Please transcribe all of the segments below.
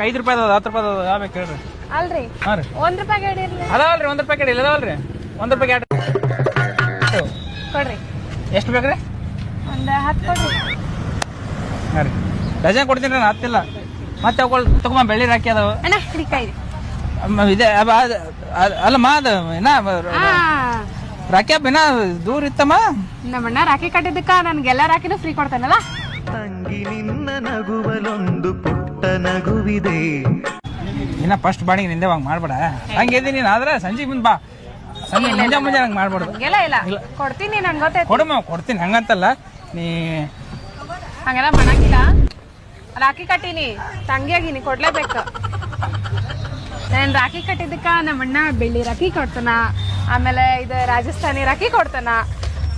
ಐದು ರೂಪಾಯಿ ಅದ ಹತ್ತು ರೂಪಾಯಿ ಅದ ಯಾವ ಬೇಕು ಹೇಳ್ರಿ. ಅಲ್ರಿ? ಹಾಂ ರೀ. ಒಂದ್ ರೂಪಾಯಿ ಇಡಿರ್ಲಿ ಅದಾವಲ್ರಿ ಒಂದು ರೂಪಾಯಿ ಕಡೆ ಇಲ್ಲದಾವಲ್ರಿ ಒಂದು ರೂಪಾಯಿ ಎರಡು ಕೊಡ್ರಿ. ಎಷ್ಟು ಬೇಕ್ರಿ ಒಂದ್ ಹತ್ತು ಕೊಡ್ರಿ. ಹಾಂ ರೀ. ಡಜನ್ ಕೊಡ್ತೀನಿ ನಾನು ಹತ್ತಿಲ್ಲ. ಮತ್ತೆ ಅವುಗಳು ತಗೊಂಬ ಬೆಳ್ಳಿ ರಾಕಿ ಅದಾವ. ಅಣ್ಣ ಹಿಡಿ ಕೈ. ಅಮ್ಮ, ಇದೆ ಅಬ್ಬ, ಅದ್- ಅದ್- ಅಲ್ಲಮ್ಮ ಅದು ಏನ ರಾಕಿ ಹಬ್ಬ ದೂರ ಇತ್ತಮ್ಮ? ನಮ್ಮಣ್ಣ ರಾಖಿ ಕಟ್ಟಿದ್ದಕ್ಕ ನನ್ಗೆಲ್ಲ ರಾಖಿನೂ ಫ್ರೀ ಕೊಡ್ತಾನಲ್ಲ. ತಂಗಿ ನಿನ್ನ ನಗುವಲೊಂದು ನಗುವಿದೆ. ಇನ್ನ ಫಸ್ಟ್ ಬಾಡಿಗೆ ನಿಂದೆ ಹಂಗೆ ಮಾಡ್ಬೇಡ. ಹಂಗೆ ಇದೀನಿ ನೀನು ಆದ್ರೆ ಸಂಜೆ ಮುಂದೆ ಬಾ. ಸಂಜೆ ಮುಂಜಾನೆ ಮುಂಜಾನೆ ಹಂಗೆ ಮಾಡ್ಬಾರ್ದು ಇಲ್ಲ. ಇಲ್ಲ. ಕೊಡ್ತೀನಿ ನನ್ಗೆ ಗೊತ್ತೈತೆ. ಕೊಡಮ್ಮ ಕೊಡ್ತೀನಿ. ಹಂಗಂತಲ್ಲ ನೀ ಹಂಗೆಲ್ಲ ಮಾಡಂಗಿಲ್ಲ. ರಾಖಿ ಕಟ್ಟೀನಿ. ತಂಗಿಯಾಗಿನಿ ಕೊಡ್ಲೇಬೇಕು. ನಾನು ರಾಖಿ ಕಟ್ಟಿದ್ದಕ್ಕ ನಮ್ಮಣ್ಣ ಬೆಳ್ಳಿ ರಾಖಿ ಕೊಡ್ತಾನ. ಆಮೇಲೆ ಇದು ರಾಜಸ್ಥಾನಿ ರಾಖಿ ಕೊಡ್ತಾನ.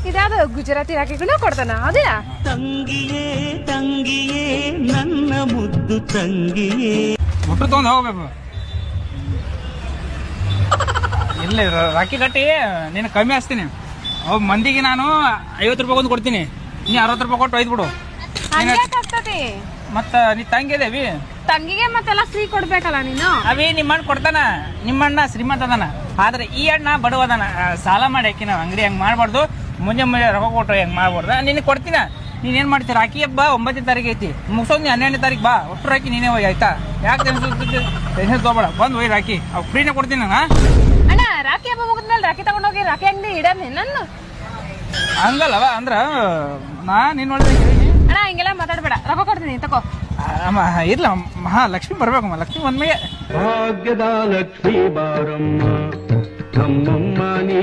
ಇದ್ಯಾವ್ದು ಗುಜರಾತಿ ರಾಖಿಗಳು ಕೊಡ್ತಾನ? ಅದೇ. ತಂಗಿಯೇ ತಂಗಿಯೇ ಮುದ್ದು ತಂಗಿಯೇ. ತೊಗೊಂಡು ಹೋಗ್ಬೇಕು. ಇಲ್ಲ ರಾಕಿ ಕಟ್ಟಿ ನೀನು ಕಮ್ಮಿ ಹಚ್ತೀನಿ ಅವ್ ಮಂದಿಗೆ ನಾನು ಐವತ್ತು ರೂಪಾಯಿ ಒಂದು ಕೊಡ್ತೀನಿ. ನೀ ಅರವತ್ತು ರೂಪಾಯಿ ಕೊಟ್ಟು ಒಯ್ದು ಬಿಡು. ಮತ್ತ ನೀ ತಂಗಿ ತಂಗಿದೇವಿ ತಂಗಿಗೆ ಮತ್ತೆಲ್ಲ ಫ್ರೀ ಕೊಡ್ಬೇಕಲ್ಲ ನೀನು? ಅವಿ ನಿಮ್ಮಣ್ಣ ಕೊಡ್ತಾನ. ನಿಮ್ಮ ಅಣ್ಣ ಶ್ರೀಮಂತ ಅದಾನ. ಆದ್ರೆ ಈ ಅಣ್ಣ ಬಡವ ಅದಾನ. ಸಾಲ ಮಾಡಿ ಹಾಕಿ ನಾವು ಅಂಗಡಿ ಹಂಗ ಮಾಡ್ಬಾರ್ದು. ಮುಂಜೆ ಮುಂಜೆ ರೊಕ್ಕ ಕೊಟ್ಟು ಹೆಂಗ್ ಮಾಡ್ಬಾರ್ದು. ನಿನಗೆ ಕೊಡ್ತೀನ? ನೀನು ಏನು ಮಾಡ್ತೀರ ರಾಖಿ ಹಬ್ಬ ಒಂಬತ್ತನೇ ತಾರೀಕು ಐತಿ. ಮುಗಿಸೋದು ಹನ್ನೆರಡನೇ ತಾರೀಕು ಬಾ. ಒಟ್ಟು ರಾಕಿ ನೀನೇ ಹೋಗಿ ಆಯ್ತಾ? ಯಾಕೆ ಟೆನ್ಷನ್ ತೊಗೊಬೇಡ. ಬಂದು ಹೋಗಿ ರಾಕಿ ಅವು ಫ್ರೀನೇ ಕೊಡ್ತೀನಿ ನಾನು ಅಣ್ಣ ರಾಖಿ ಹಬ್ಬ ಮುಗಿದ್ಮೇಲೆ ರಾಖಿ ತಗೊಂಡೋಗಿ ರಾಖಿ ಅಂಗಡಿ ಇಡೋಣ ನನ್ನ ಹಂಗಲ್ಲವ ಅಂದ್ರ ನಾ ನಿನ್ನ ಅಣ್ಣ ಹಿಂಗೆಲ್ಲ ಮಾತಾಡ್ಬೇಡ. ರೊಕ್ಕ ಕೊಡ್ತೀನಿ ತಗೋ ಅಮ್ಮ ಇರ್ಲ ಮಹಾ ಲಕ್ಷ್ಮಿ ಬರ್ಬೇಕಮ್ಮ. ಲಕ್ಷ್ಮಿ ಬಂದ್ಮೇಲೆ ಭಾಗ್ಯದ ಲಕ್ಷ್ಮಿ ಬಾರಮ್ಮ ನಮ್ಮಮ್ಮ ನೀ